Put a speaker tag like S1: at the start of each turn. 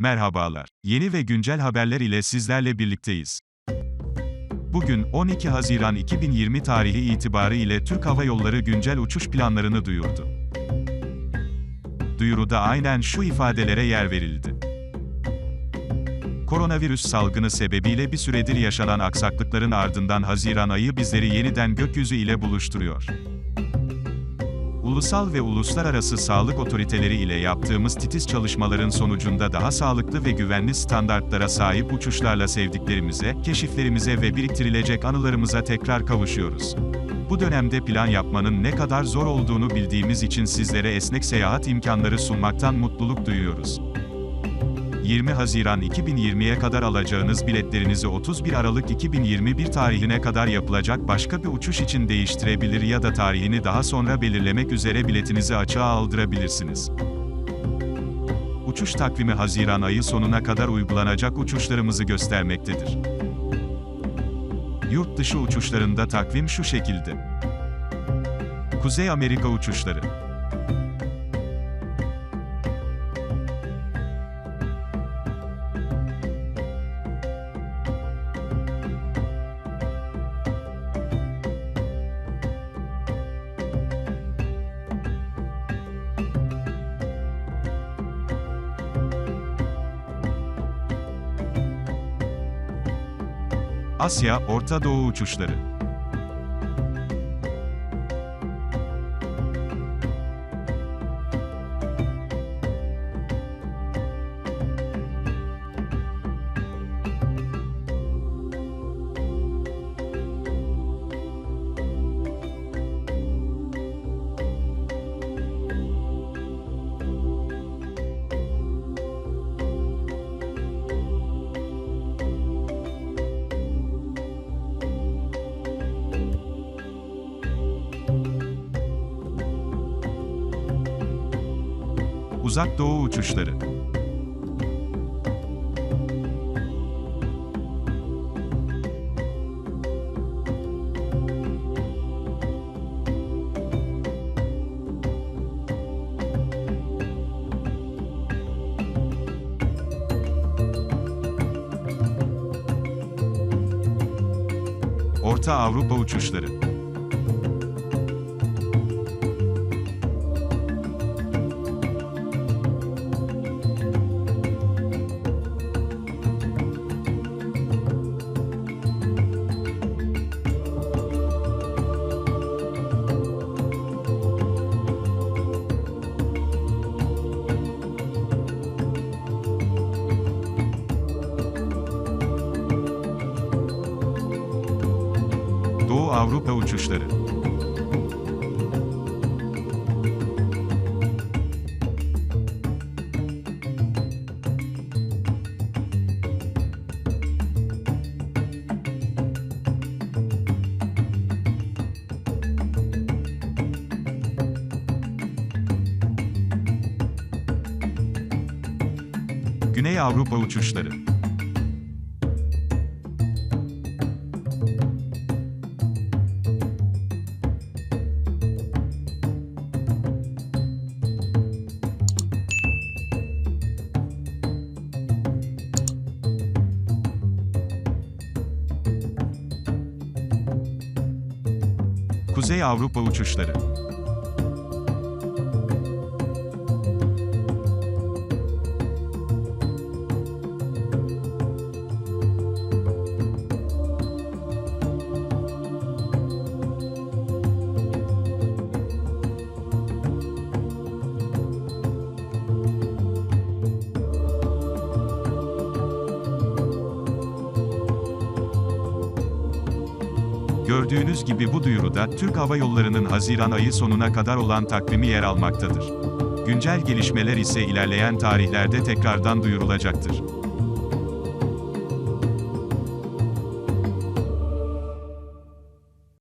S1: Merhabalar. Yeni ve güncel haberler ile sizlerle birlikteyiz. Bugün 12 Haziran 2020 tarihi itibarı ile Türk Hava Yolları güncel uçuş planlarını duyurdu. Duyuruda aynen şu ifadelere yer verildi. Koronavirüs salgını sebebiyle bir süredir yaşanan aksaklıkların ardından Haziran ayı bizleri yeniden gökyüzü ile buluşturuyor. Ulusal ve uluslararası sağlık otoriteleri ile yaptığımız titiz çalışmaların sonucunda daha sağlıklı ve güvenli standartlara sahip uçuşlarla sevdiklerimize, keşiflerimize ve biriktirilecek anılarımıza tekrar kavuşuyoruz. Bu dönemde plan yapmanın ne kadar zor olduğunu bildiğimiz için sizlere esnek seyahat imkanları sunmaktan mutluluk duyuyoruz. 20 Haziran 2020'ye kadar alacağınız biletlerinizi 31 Aralık 2021 tarihine kadar yapılacak başka bir uçuş için değiştirebilir ya da tarihini daha sonra belirlemek üzere biletinizi açığa aldırabilirsiniz. Uçuş takvimi Haziran ayı sonuna kadar uygulanacak uçuşlarımızı göstermektedir. Yurt dışı uçuşlarında takvim şu şekilde. Kuzey Amerika uçuşları Asya, Orta Doğu uçuşları. Uzak Doğu uçuşları. Orta Avrupa uçuşları. Avrupa uçuşları. Güney Avrupa uçuşları. Kuzey Avrupa uçuşları. Gördüğünüz gibi bu duyuruda Türk Hava Yolları'nın Haziran ayı sonuna kadar olan takvimi yer almaktadır. Güncel gelişmeler ise ilerleyen tarihlerde tekrardan duyurulacaktır.